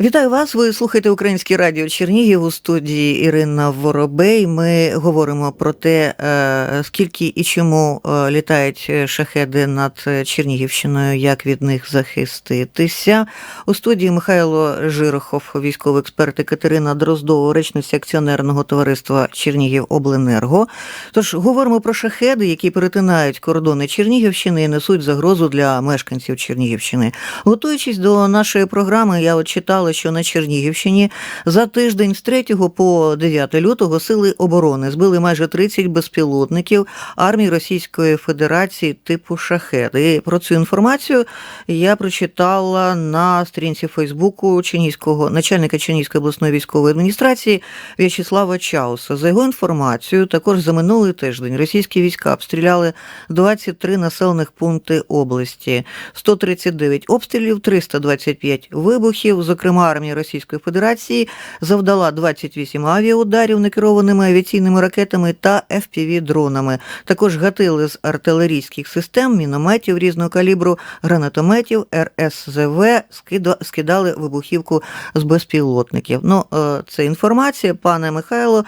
Вітаю вас. Ви слухаєте Українське радіо Чернігів у студії Ірина Воробей. Ми говоримо про те, е, скільки і чому е, літають шахеди над Чернігівщиною, як від них захиститися. У студії Михайло Жирохов, військовий експерт і Катерина Дроздова, речниця акціонерного товариства Чернігів Обленерго. Тож говоримо про шахеди, які перетинають кордони Чернігівщини і несуть загрозу для мешканців Чернігівщини. Готуючись до нашої програми, я от читала, що на Чернігівщині за тиждень з 3 по 9 лютого сили оборони збили майже 30 безпілотників армії Російської Федерації типу шахет. І про цю інформацію я прочитала на сторінці Фейсбуку Чернігівського начальника Чернігівської обласної військової адміністрації В'ячеслава Чауса. За його інформацією, також за минулий тиждень російські війська обстріляли 23 населених пункти області, 139 обстрілів, 325 вибухів. Зокрема, армія Російської Федерації завдала 28 авіаударів некерованими авіаційними ракетами та FPV-дронами. Також гатили з артилерійських систем, мінометів різного калібру, гранатометів, РСЗВ скида- скидали вибухівку з безпілотників. Ну, е, це інформація, пане Михайло.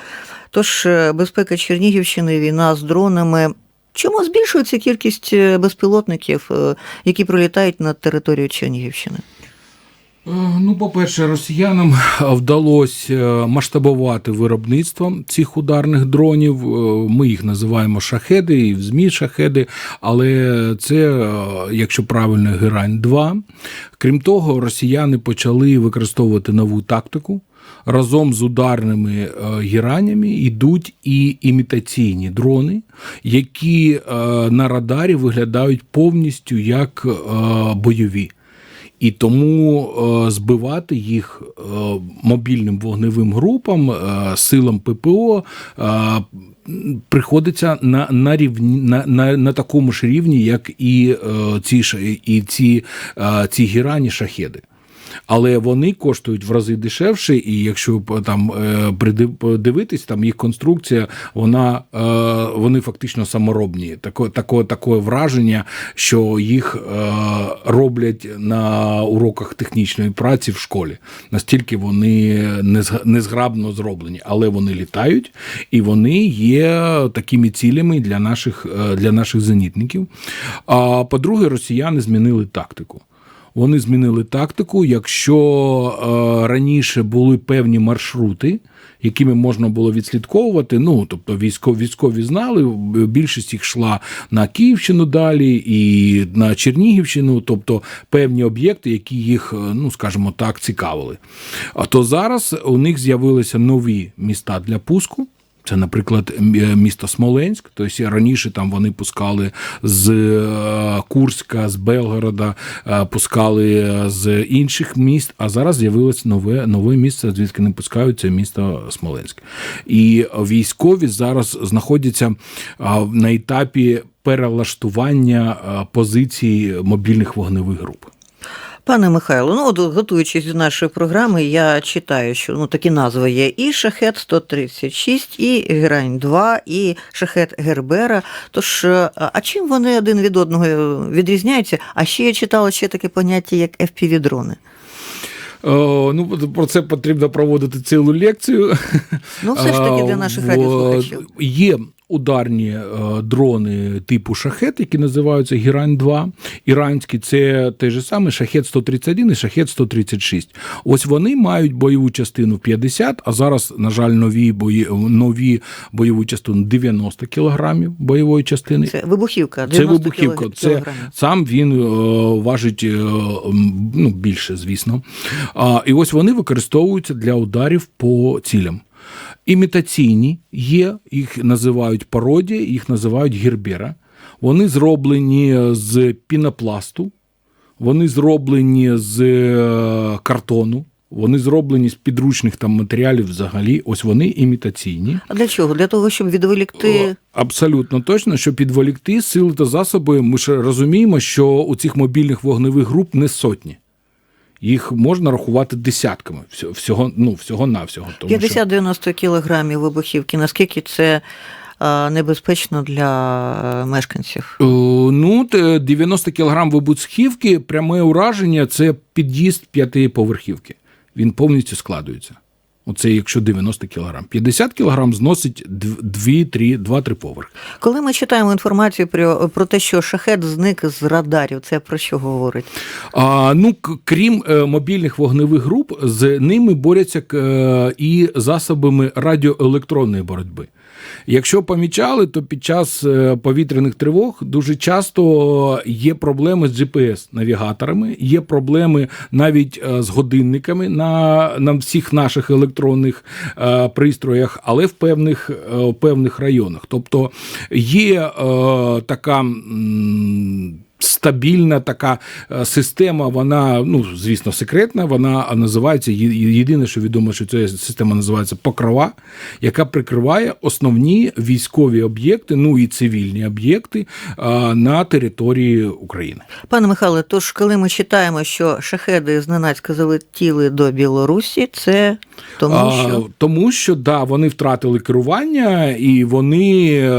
Тож е, безпека Чернігівщини, війна з дронами. Чому збільшується кількість е, безпілотників, які пролітають над територією Чернігівщини? Е, Ну, по-перше, росіянам вдалося е, масштабувати виробництво цих ударних дронів. Е, Ми їх називаємо шахеди і в ЗМІ шахеди, але це, е, якщо правильно, герань 2 Крім того, росіяни почали використовувати нову тактику. Разом з ударними е, гіранями йдуть і імітаційні дрони, які е, на радарі виглядають повністю як е, бойові. І тому е, збивати їх е, мобільним вогневим групам, е, силам ППО приходиться на, на, рівні, на, на, на такому ж рівні, як і ці, і ці, ці гірані шахеди. Але вони коштують в рази дешевше, і якщо там е, придив- подивитись, там їх конструкція, вона е, вони фактично саморобні. Таке, таке, таке враження, що їх е, роблять на уроках технічної праці в школі. Настільки вони незг- незграбно зроблені, але вони літають і вони є такими цілями для наших, е, для наших зенітників. А по-друге, росіяни змінили тактику. Вони змінили тактику. Якщо е, раніше були певні маршрути, якими можна було відслідковувати, ну тобто військові, військові знали, більшість їх йшла на Київщину далі і на Чернігівщину, тобто певні об'єкти, які їх, е, ну скажімо так, цікавили. А то зараз у них з'явилися нові міста для пуску. Це, наприклад, е, місто Смоленськ. Тобто раніше там вони пускали з е, Курська, з Белгорода, е, пускали з інших міст. А зараз з'явилось нове нове місце, звідки не пускають це місто Смоленськ. І військові зараз знаходяться на етапі перелаштування позицій мобільних вогневих груп. Пане Михайло, ну от готуючись до нашої програми, я читаю, що ну такі назви є і шахет 136, і герань 2, і шахет Гербера. Тож, е, а чим вони один від одного відрізняються? А ще я читала ще таке поняття, як FPV-дрони. О, ну, про це потрібно проводити цілу лекцію. Ну, все ж таки для наших радіослухачів. Є ударні е, дрони типу шахет, які називаються Гірань 2 Іранські це той же самий шахет 131 і шахет 136. Ось вони мають бойову частину 50, а зараз, на жаль, нові бої, нові бойову частину 90 кілограмів бойової частини. Це вибухівка. Це вибухівка. Це сам він е, важить е, ну, більше, звісно. А, і ось вони використовуються для ударів по цілям. Імітаційні є, їх називають пародія, їх називають гербера. Вони зроблені з пінопласту, вони зроблені з е, картону, вони зроблені з підручних там матеріалів взагалі. Ось вони імітаційні. А для чого? Для того, щоб відволікти. Абсолютно точно, що підволікти сили та засоби. Ми ж розуміємо, що у цих мобільних вогневих груп не сотні. Їх можна рахувати десятками всього, всього ну всього навсього. Тому що 50-90 кілограмів вибухівки. Наскільки це небезпечно для мешканців? Е, ну те, 90 кілограм вибухівки, пряме ураження це під'їзд п'ятиповерхівки. він повністю складується. Оце якщо 90 кілограм. 50 кілограм зносить 2-3 поверхи. Коли ми читаємо інформацію про, про те, що шахет зник з радарів, це про що говорить? А, ну, крім е, мобільних вогневих груп, з ними борються е, і засобами радіоелектронної боротьби. Якщо помічали, то під час е, повітряних тривог дуже часто є проблеми з GPS-навігаторами, є проблеми навіть е, з годинниками на, на всіх наших електронних е, пристроях, але в певних, е, в певних районах. Тобто є е, така. Стабільна така е, система, вона, ну, звісно, секретна, вона називається єдине, що відомо, що ця система називається покрова, яка прикриває основні військові об'єкти, ну і цивільні об'єкти е, на території України. Пане Михайле, тож коли ми читаємо, що шахеди зненацька залетіли до Білорусі, це тому А, що? тому що да, вони втратили керування, і вони е,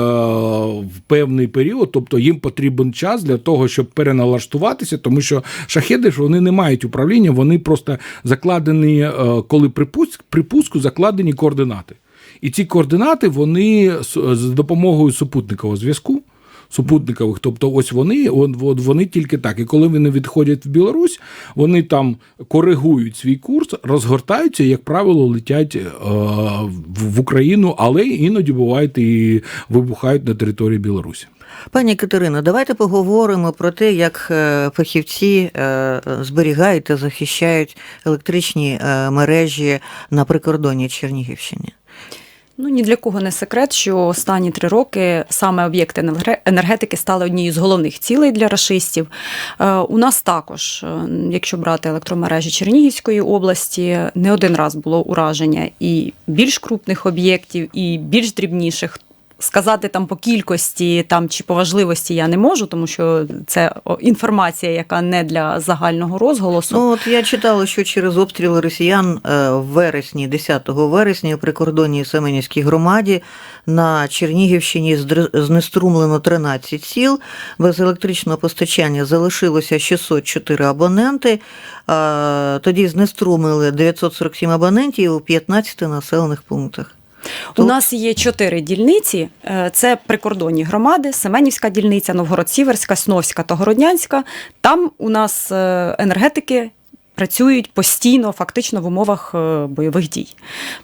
в певний період, тобто їм потрібен час для того, щоб переналаштуватися, тому що шахеди ж вони не мають управління, вони просто закладені, е, коли припуск, припуску закладені координати. І ці координати вони з- з допомогою супутникового зв'язку. Супутникових, тобто ось вони, от, вони тільки так. І коли вони відходять в Білорусь, вони там коригують свій курс, розгортаються, і, як правило, летять е, в, Україну, але іноді бувають і вибухають на території Білорусі. Пані Катерино, давайте поговоримо про те, як е, фахівці е, зберігають та захищають електричні е, мережі на прикордонні Чернігівщини. Ну ні для кого не секрет, що останні три роки саме об'єкти енерге- енергетики стали однією з головних цілей для рашистів. Е, У нас також, е, якщо брати електромережі Чернігівської області, не один раз було ураження і більш крупних об'єктів, і більш дрібніших. Сказати там по кількості там чи по важливості я не можу, тому що це інформація, яка не для загального розголосу. Ну от я читала, що через обстріли росіян е, в вересні, 10 вересня, у прикордонній Семенівській громаді на Чернігівщині знеструмлено 13 сіл. Без електричного постачання залишилося 604 абоненти. Тоді знеструмили 947 абонентів у 15 населених пунктах. У нас є чотири дільниці: Е, це прикордонні громади: Семенівська дільниця, Новгород-Сіверська, Сновська та Городнянська. Там у нас е, енергетики. Працюють постійно, фактично в умовах е, бойових дій,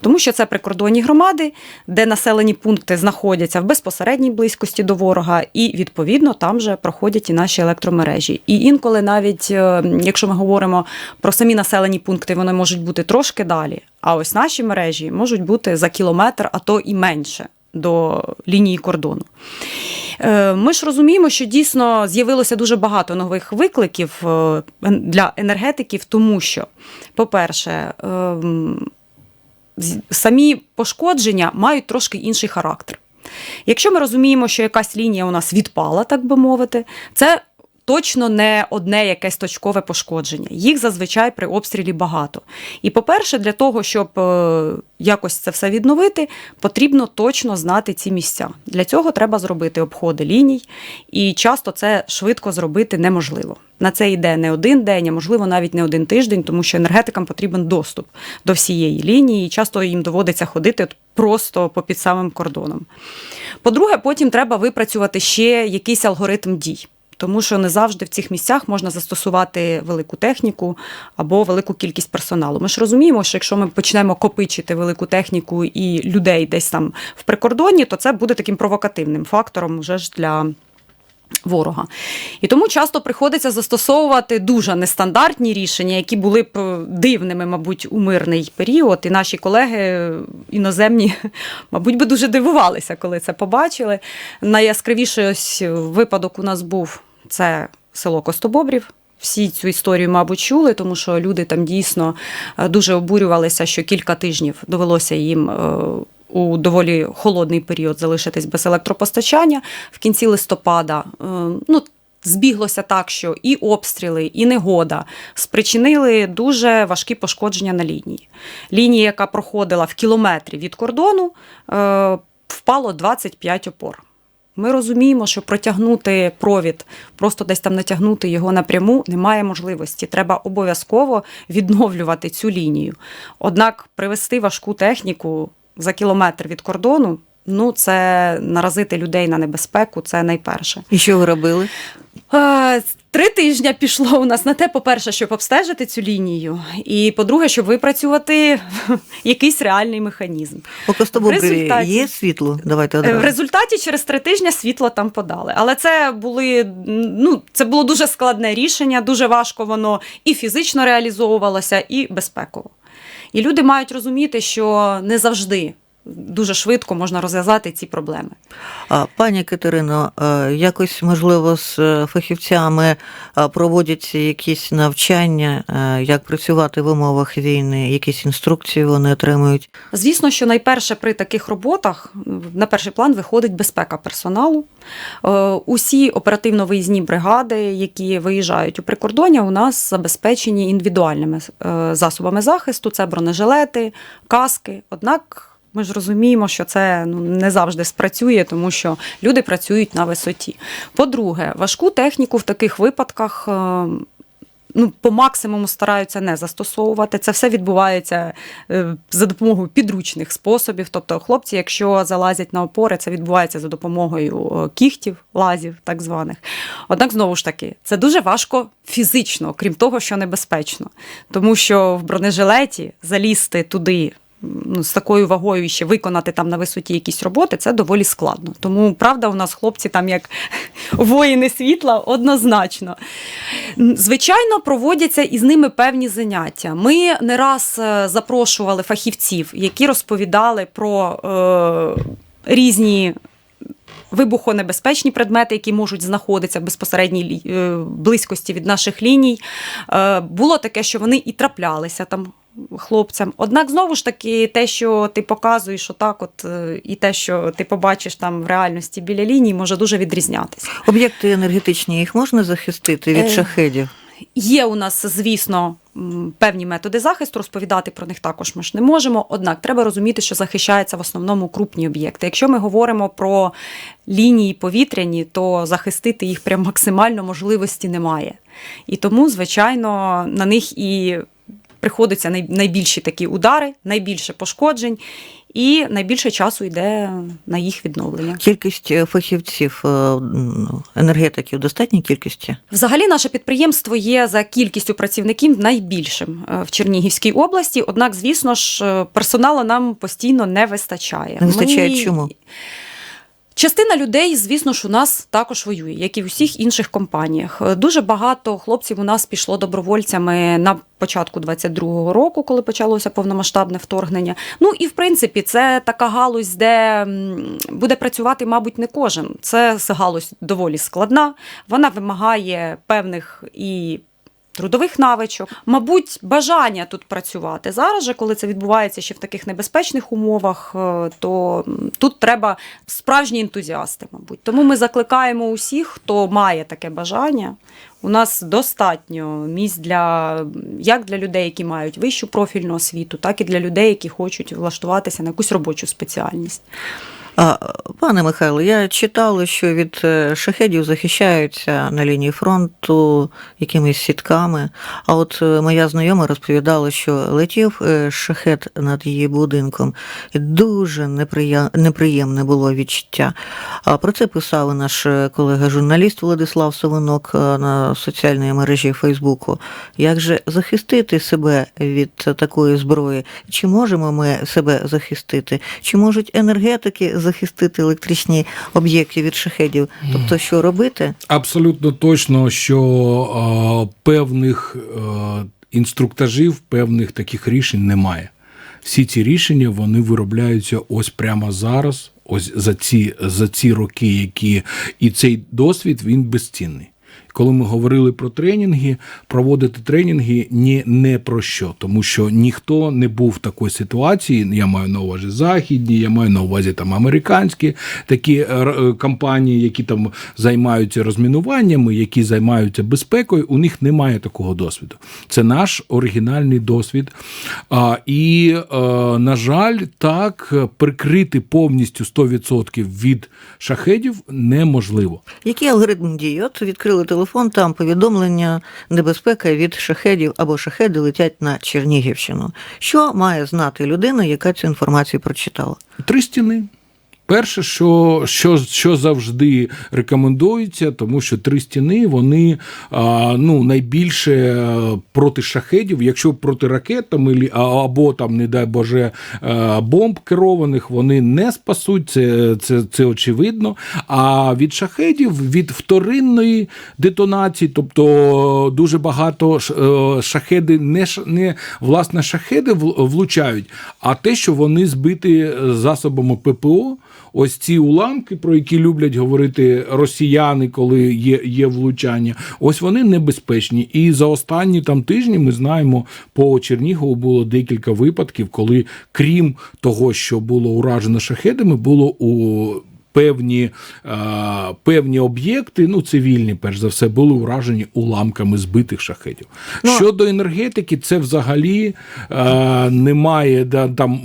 тому що це прикордонні громади, де населені пункти знаходяться в безпосередній близькості до ворога, і відповідно там же проходять і наші електромережі. І інколи, навіть е, якщо ми говоримо про самі населені пункти, вони можуть бути трошки далі. А ось наші мережі можуть бути за кілометр, а то і менше до лінії кордону. Е, Ми ж розуміємо, що дійсно з'явилося дуже багато нових викликів е, для енергетиків, тому що, по-перше, ем, самі пошкодження мають трошки інший характер. Якщо ми розуміємо, що якась лінія у нас відпала, так би мовити, це точно не одне якесь точкове пошкодження. Їх зазвичай при обстрілі багато. І, по-перше, для того, щоб е, якось це все відновити, потрібно точно знати ці місця. Для цього треба зробити обходи ліній, і часто це швидко зробити неможливо. На це йде не один день, а можливо навіть не один тиждень, тому що енергетикам потрібен доступ до всієї лінії, і часто їм доводиться ходити просто по під самим кордоном. По-друге, потім треба випрацювати ще якийсь алгоритм дій. Тому що не завжди в цих місцях можна застосувати велику техніку або велику кількість персоналу. Ми ж розуміємо, що якщо ми почнемо копичити велику техніку і людей десь там в прикордонні, то це буде таким провокативним фактором вже ж для ворога. І тому часто приходиться застосовувати дуже нестандартні рішення, які були б е, дивними, мабуть, у мирний період. І наші колеги е, іноземні, мабуть, би дуже дивувалися, коли це побачили. Найяскравіший ось випадок у нас був це село Костобобрів. Всі цю історію, мабуть, чули, тому що люди там дійсно е, дуже обурювалися, що кілька тижнів довелося їм у доволі холодний період залишитись без електропостачання. В кінці листопада е, ну, збіглося так, що і обстріли, і негода спричинили дуже важкі пошкодження на лінії. Лінія, яка проходила в кілометрі від кордону, е, впало 25 опор. Ми розуміємо, що протягнути провід, просто десь там натягнути його напряму, немає можливості. Треба обов'язково відновлювати цю лінію. Однак привести важку техніку за кілометр від кордону. Ну, це наразити людей на небезпеку, це найперше. І що ви робили? Три тижні пішло у нас на те, по-перше, щоб обстежити цю лінію, і по-друге, щоб випрацювати якийсь реальний механізм. У результаті- є світло? Давайте Е, одразу. В результаті через три тижні світло там подали. Але це були ну це було дуже складне рішення, дуже важко воно і фізично реалізовувалося, і безпеково. І люди мають розуміти, що не завжди дуже швидко можна розв'язати ці проблеми. А, пані Катерино, е, якось можливо з е, фахівцями е, проводяться якісь навчання, як працювати в умовах війни, якісь інструкції вони отримують. Звісно, що найперше при таких роботах на перший план виходить безпека персоналу. Усі оперативно-виїзні бригади, які виїжджають у прикордоння, у нас забезпечені індивідуальними засобами захисту. Це бронежилети, каски. Однак. Ми ж розуміємо, що це ну, не завжди спрацює, тому що люди працюють на висоті. По-друге, важку техніку в таких випадках е, ну, по максимуму стараються не застосовувати. Це все відбувається е, за допомогою підручних способів. Тобто, хлопці, якщо залазять на опори, це відбувається за допомогою е, кіхтів, лазів, так званих. Однак, знову ж таки, це дуже важко фізично, крім того, що небезпечно. Тому що в бронежилеті залізти туди. Ну, з такою вагою ще виконати там на висоті якісь роботи, це доволі складно. Тому правда, у нас хлопці там як воїни світла однозначно. Звичайно, проводяться із ними певні заняття. Ми не раз е, запрошували фахівців, які розповідали про е, різні. Вибухонебезпечні предмети, які можуть знаходитися в безпосередній е, близькості від наших ліній. Е, Було таке, що вони і траплялися там хлопцям. Однак, знову ж таки, те, що ти показуєш отак, от, е, і те, що ти побачиш там в реальності біля лінії, може дуже відрізнятися. Об'єкти енергетичні їх можна захистити від Е, шахедів? Є у нас, звісно, певні методи захисту, розповідати про них також ми ж не можемо. Однак треба розуміти, що захищаються в основному крупні об'єкти. Якщо ми говоримо про лінії повітряні, то захистити їх прям максимально можливості немає. І тому, звичайно, на них і приходяться най- найбільші такі удари, найбільше пошкоджень, і найбільше часу йде на їх відновлення. Кількість е, фахівців, е, енергетиків достатній кількості? Взагалі, наше підприємство є за кількістю працівників найбільшим е, в Чернігівській області. Однак, звісно ж, персоналу нам постійно не вистачає. Не вистачає Ми- чому? Частина людей, звісно ж, у нас також воює, як і в усіх інших компаніях. Дуже багато хлопців у нас пішло добровольцями на початку 22-го року, коли почалося повномасштабне вторгнення. Ну і в принципі, це така галузь, де буде працювати, мабуть, не кожен. Це галузь доволі складна. Вона вимагає певних і трудових навичок, мабуть, бажання тут працювати. Зараз же, коли це відбувається ще в таких небезпечних умовах, е, то тут треба справжні ентузіасти, мабуть. Тому ми закликаємо усіх, хто має таке бажання. У нас достатньо місць для як для людей, які мають вищу профільну освіту, так і для людей, які хочуть влаштуватися на якусь робочу спеціальність. Пане Михайло, я читала, що від е, шахедів захищаються на лінії фронту якимись сітками. А от е, моя знайома розповідала, що летів е, шахет над її будинком, і дуже неприємне було відчуття. А про це писав наш колега-журналіст Владислав Савинок на соціальній мережі Фейсбуку. Як же захистити себе від такої зброї? Чи можемо ми себе захистити? Чи можуть енергетики захистити електричні об'єкти від шахедів? Тобто, що робити? Абсолютно точно, що е, певних е, інструктажів, певних таких рішень немає. Всі ці рішення вони виробляються ось прямо зараз, ось за ці, за ці роки, які і цей досвід він безцінний. Коли ми говорили про тренінги, проводити тренінги ні, не про що, тому що ніхто не був в такій ситуації. Я маю на увазі західні, я маю на увазі там американські такі е, е, компанії, які там займаються розмінуваннями, які займаються безпекою. У них немає такого досвіду. Це наш оригінальний досвід. А, і, е, на жаль, так прикрити повністю 100% від шахедів неможливо. Який алгоритм дії? От відкрили телефон, там повідомлення, небезпека від шахедів або шахеди летять на Чернігівщину. Що має знати людина, яка цю інформацію прочитала? Три стіни. Перше, що, що, що завжди рекомендується, тому що три стіни вони ну, найбільше е, проти шахедів, якщо проти ракет там, або там, не дай Боже, е, бомб керованих, вони не спасуть, це, це, це очевидно. А від шахедів, від вторинної детонації, тобто дуже багато е, шахеди не, не власне шахеди влучають, а те, що вони збиті засобами ППО. Ось ці уламки, про які люблять говорити росіяни, коли є, є влучання, ось вони небезпечні. І за останні там тижні ми знаємо, по Чернігову було декілька випадків, коли крім того, що було уражено шахедами, було у певні, е, певні об'єкти, ну цивільні, перш за все, були уражені уламками збитих шахедів. Ну, Щодо енергетики, це взагалі е, немає, да, там,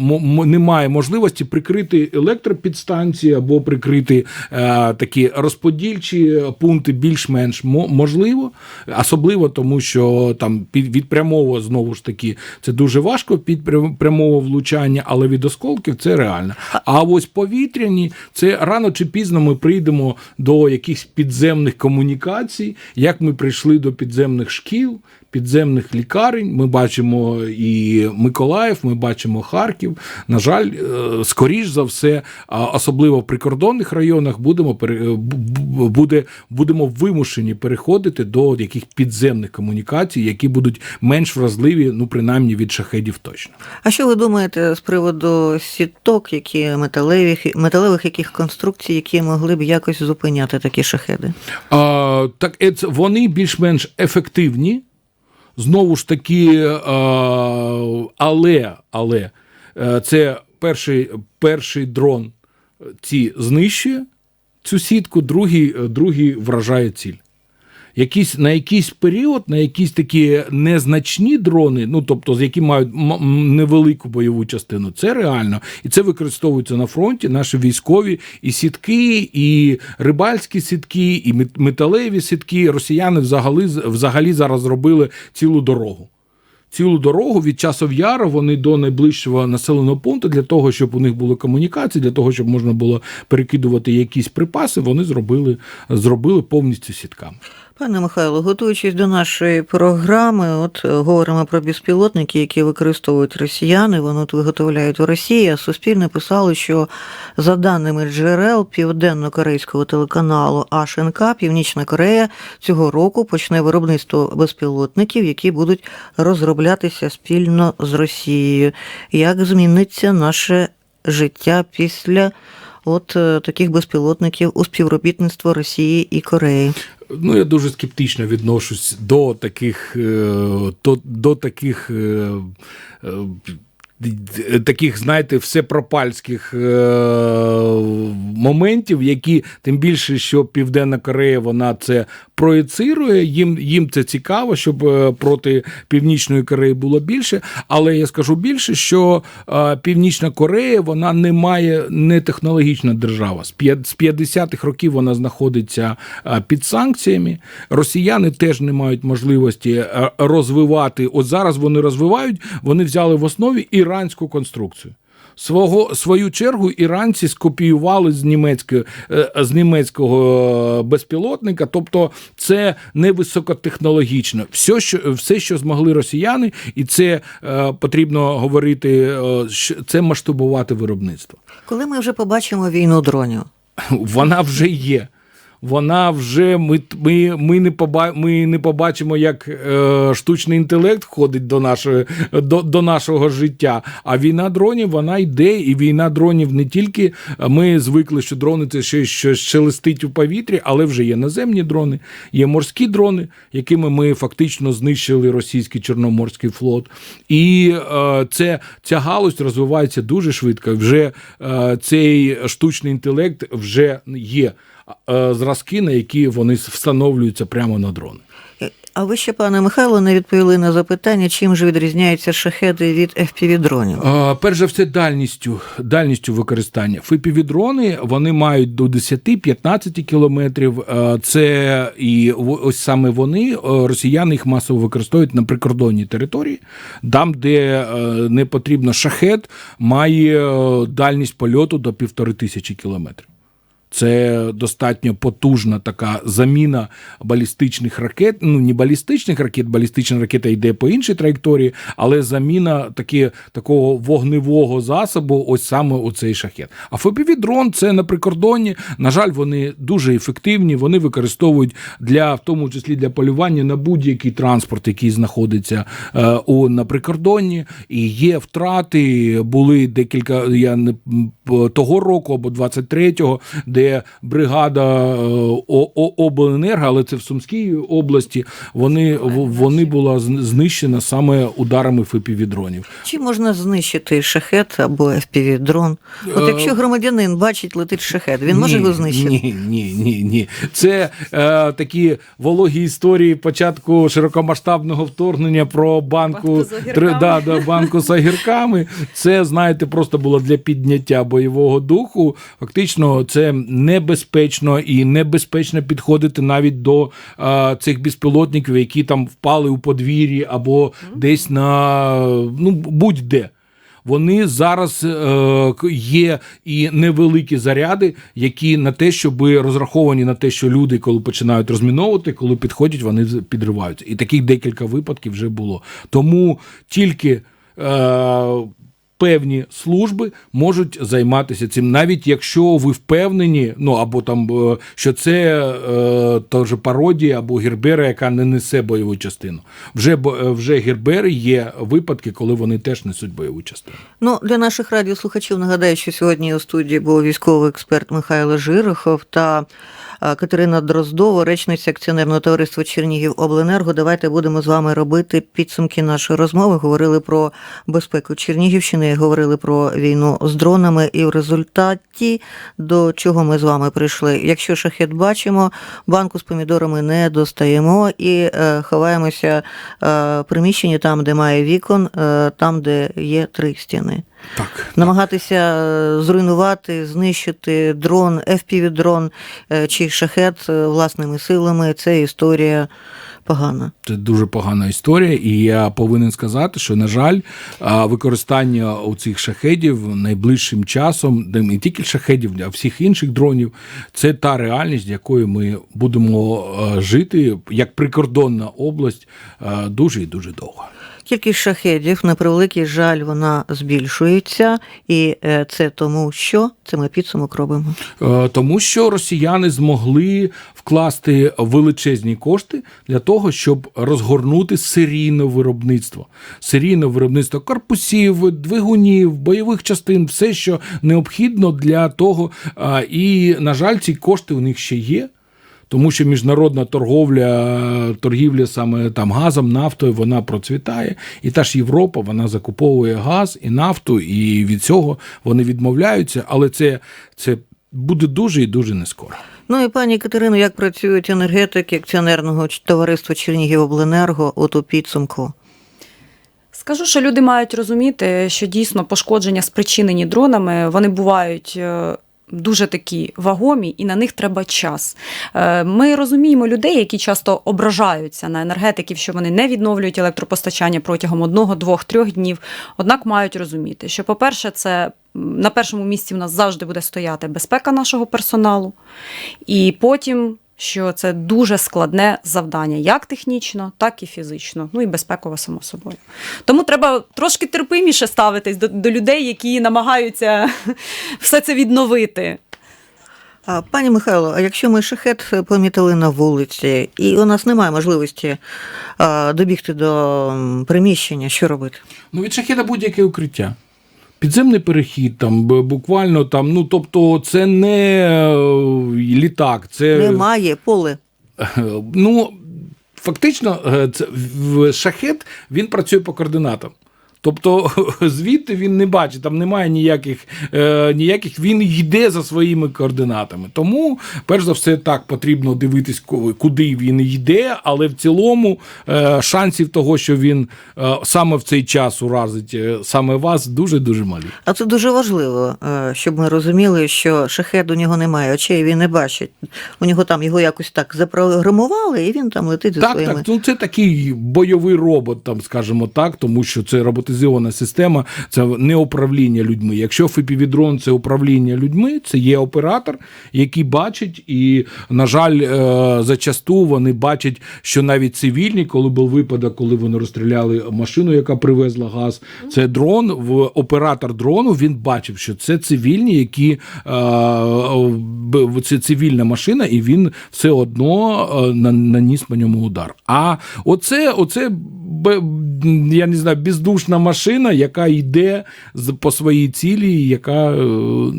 немає можливості прикрити електропідстанції або прикрити е, такі розподільчі пункти більш-менш мо- можливо, особливо тому, що там під, від прямого знову ж таки це дуже важко під прямого влучання, але від осколків це реально. А ось повітряні це рано чи пізно ми прийдемо до якихось підземних комунікацій, як ми прийшли до підземних шкіл, підземних лікарень. Ми бачимо і Миколаїв, ми бачимо Харків. На жаль, е, скоріш за все, особливо в прикордонних районах, будемо е, бу- бу- буде, будемо вимушені переходити до яких підземних комунікацій, які будуть менш вразливі, ну принаймні від шахедів точно. А що ви думаєте з приводу сіток, які металевих, металевих яких конструкцій, які могли б якось зупиняти такі шахеди? А, так е, вони більш-менш ефективні. Знову ж таки, але, але е, це перший, перший дрон ці знищує цю сітку, другий, е, другий вражає ціль. Якісь, на якийсь період, на якісь такі незначні дрони, ну тобто, з які мають невелику бойову частину, це реально. І це використовується на фронті. Наші військові і сітки, і рибальські сітки, і мет- металеві сітки. Росіяни взагалі, взагалі зараз зробили цілу дорогу. Цілу дорогу від часов яру вони до найближчого населеного пункту для того, щоб у них були комунікації, для того, щоб можна було перекидувати якісь припаси, вони зробили, зробили повністю сітками. Пане Михайло, готуючись до нашої програми, от е, говоримо про безпілотники, які використовують росіяни. Вони от виготовляють у Росії. А Суспільне писало, що за даними джерел південно-корейського телеканалу АШНК, Північна Корея цього року почне виробництво безпілотників, які будуть розроблятися спільно з Росією. Як зміниться наше життя після? От е, таких безпілотників у співробітництво Росії і Кореї. Ну, я дуже скептично відношусь до таких, е, до, до таких. е, е, Таких, знаєте, всепропальських моментів, які тим більше, що Південна Корея вона це проєцирує, їм, їм це цікаво, щоб е, проти Північної Кореї було більше. Але я скажу більше, що е, Північна Корея вона не має не технологічна держава. З п'ят- 50-х років вона знаходиться е, під санкціями. Росіяни теж не мають можливості розвивати. От зараз вони розвивають, вони взяли в основі іранську конструкцію. Свого свою чергу іранці скопіювали з німецького е, з німецького безпілотника, тобто це не високотехнологічно. Все, що все, що змогли росіяни, і це е, потрібно говорити, е, це масштабувати виробництво. Коли ми вже побачимо війну дронів? Вона вже є. Вона вже ми, ми, ми, не, поба, ми не побачимо, як е, штучний інтелект входить до, нашої, до, до нашого життя. А війна дронів вона йде, і війна дронів не тільки ми звикли, що дрони це ще що шелестить у повітрі, але вже є наземні дрони, є морські дрони, якими ми фактично знищили російський чорноморський флот. І е, це ця галузь розвивається дуже швидко. Вже е, цей штучний інтелект вже є зразки, на які вони встановлюються прямо на дрони. А ви ще, пане Михайло, не відповіли на запитання, чим же відрізняються шахеди від FPV-дронів? Е, Перш за все, дальністю, дальністю використання. ФПВ-дрони вони мають до 10-15 кілометрів. Е, Це і ось саме вони, е, росіяни їх масово використовують на прикордонній території, там, де е, не потрібно шахет, має е, дальність польоту до півтори тисячі кілометрів. Це достатньо потужна така заміна балістичних ракет. Ну не балістичних ракет, балістична ракета йде по іншій траєкторії, але заміна такі, такого вогневого засобу, ось саме оцей шахет. А ФПВ-дрон це на прикордонні. На жаль, вони дуже ефективні. Вони використовують для, в тому числі для полювання на будь-який транспорт, який знаходиться е, у на прикордонні. І є втрати. Були декілька. Я не того року або 23-го, де бригада е, обленерго, але це в Сумській області. Вони вони була знищена саме ударами ФПВ-дронів. Чи можна знищити шахет або? От Е, якщо громадянин бачить, летить шахет, він може його знищити? Ні, ні, ні, ні. Це е, такі вологі історії початку широкомасштабного вторгнення про банку, Банку з огірками. три- да, да, банку з огірками. Це, знаєте, просто було для підняття бойового духу. Фактично, це небезпечно і небезпечно підходити навіть до е, цих безпілотників, які там впали у подвір'ї або десь на ну, будь-де. Вони зараз е, є і невеликі заряди, які на те, щоб розраховані на те, що люди, коли починають розміновувати, коли підходять, вони підриваються. І таких декілька випадків вже було. Тому тільки. Е, Певні служби можуть займатися цим, навіть якщо ви впевнені, ну або там е, що це е, теж пародія або гербера, яка не несе бойову частину. Вже е, вже гербери є випадки, коли вони теж несуть бойову частину. Ну, для наших радіослухачів нагадаю, що сьогодні у студії був військовий експерт Михайло Жирохов та Катерина Дроздова, речниця акціонерного товариства Чернігів Обленерго. Давайте будемо з вами робити підсумки нашої розмови. Говорили про безпеку Чернігівщини, говорили про війну з дронами, і в результаті до чого ми з вами прийшли. Якщо шахет бачимо, банку з помідорами не достаємо і е, ховаємося е, в приміщенні там, де має вікон, е, там, де є три стіни. Так. Намагатися е, зруйнувати, знищити дрон, FPV-дрон е, чи шахет е, власними силами це історія погана. Це дуже погана історія, і я повинен сказати, що на жаль, використання у цих шахедів найближчим часом, де не тільки шахедів, а всіх інших дронів, це та реальність, якою ми будемо жити як прикордонна область дуже і дуже довго. Кількість шахедів, на превеликий жаль, вона збільшується, і е, це тому, що це ми підсумок робимо. Е, Тому що росіяни змогли вкласти величезні кошти для того, щоб розгорнути серійне виробництво. Серійне виробництво корпусів, двигунів, бойових частин, все, що необхідно для того. І, на жаль, ці кошти у них ще є. Тому що міжнародна торговля, торгівля саме там газом, нафтою, вона процвітає, і та ж Європа вона закуповує газ і нафту, і від цього вони відмовляються, але це, це буде дуже і дуже не скоро. Ну і пані Катерино, як працюють енергетики акціонерного товариства Чернігівобленерго от у підсумку? Скажу, що люди мають розуміти, що дійсно пошкодження, спричинені дронами, вони бувають. Дуже такі вагомі, і на них треба час. Е, Ми розуміємо людей, які часто ображаються на енергетиків, що вони не відновлюють електропостачання протягом одного, двох, трьох днів. Однак мають розуміти, що, по-перше, це на першому місці в нас завжди буде стояти безпека нашого персоналу, і потім що це дуже складне завдання, як технічно, так і фізично, ну і безпеково, само собою. Тому треба трошки терпиміше ставитись до, до людей, які намагаються все це відновити. Пані Михайло, а якщо ми шахет помітили на вулиці, і у нас немає можливості добігти до приміщення, що робити? Ну, від шахеда будь-яке укриття. Підземний перехід, там буквально там, ну тобто, це не е, літак, це Немає поле. ну фактично, е, це шахет він працює по координатам. Тобто звідти він не бачить, там немає ніяких, е, ніяких, він йде за своїми координатами. Тому, перш за все, так потрібно дивитись, ку- куди він йде, але в цілому е, шансів того, що він е, саме в цей час уразить е, саме вас, дуже-дуже малі. А це дуже важливо, е, щоб ми розуміли, що шахет у нього немає очей, він не бачить. У нього там його якось так запрограмували, і він там летить за Так, своїми. так. Ну це такий бойовий робот, там скажімо так, тому що це роботизована система, це не управління людьми. Якщо фіпівідрон це управління людьми, це є оператор, який бачить, і, на жаль, е, зачасту вони бачать, що навіть цивільні, коли був випадок, коли вони розстріляли машину, яка привезла газ, це дрон. В оператор дрону він бачив, що це цивільні, які е, це цивільна машина, і він все одно е, на- наніс по ньому удар. А оце, оце я не знаю, бездушна машина, яка йде по своїй цілі, яка е,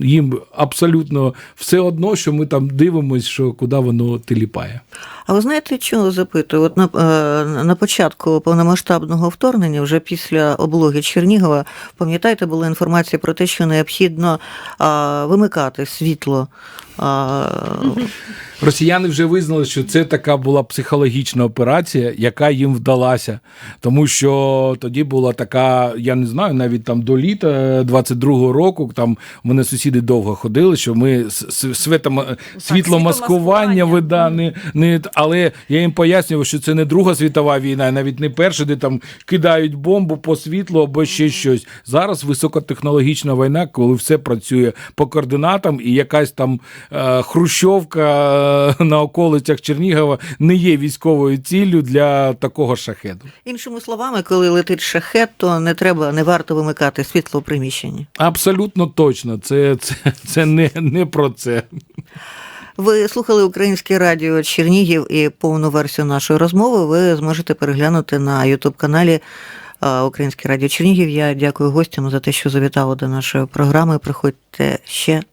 їм абсолютно все одно, що ми там дивимося, що куди воно теліпає. А ви знаєте, чого запитую? От на, е, на початку повномасштабного вторгнення, вже після облоги Чернігова, пам'ятаєте, була інформація про те, що необхідно а, вимикати світло. Росіяни вже визнали, що це така була психологічна операція, яка їм вдалася. Тому що тоді була така, я не знаю, навіть там до літа 22-го року, там мене сусіди довго ходили, що ми світломаскування вида, не, не, але я їм пояснював, що це не Друга світова війна, навіть не перша, де там кидають бомбу по світлу або ще щось. Зараз високотехнологічна війна, коли все працює по координатам, і якась там е, хрущовка е, на околицях Чернігова не є військовою ціллю для такого шахеду. іншими словами, коли летить шахет, то не треба, не варто вимикати світло в приміщенні. Абсолютно точно, це, це, це не, не про це. Ви слухали українське радіо Чернігів і повну версію нашої розмови ви зможете переглянути на Ютуб каналі Українське Радіо Чернігів. Я дякую гостям за те, що завітали до нашої програми. Приходьте ще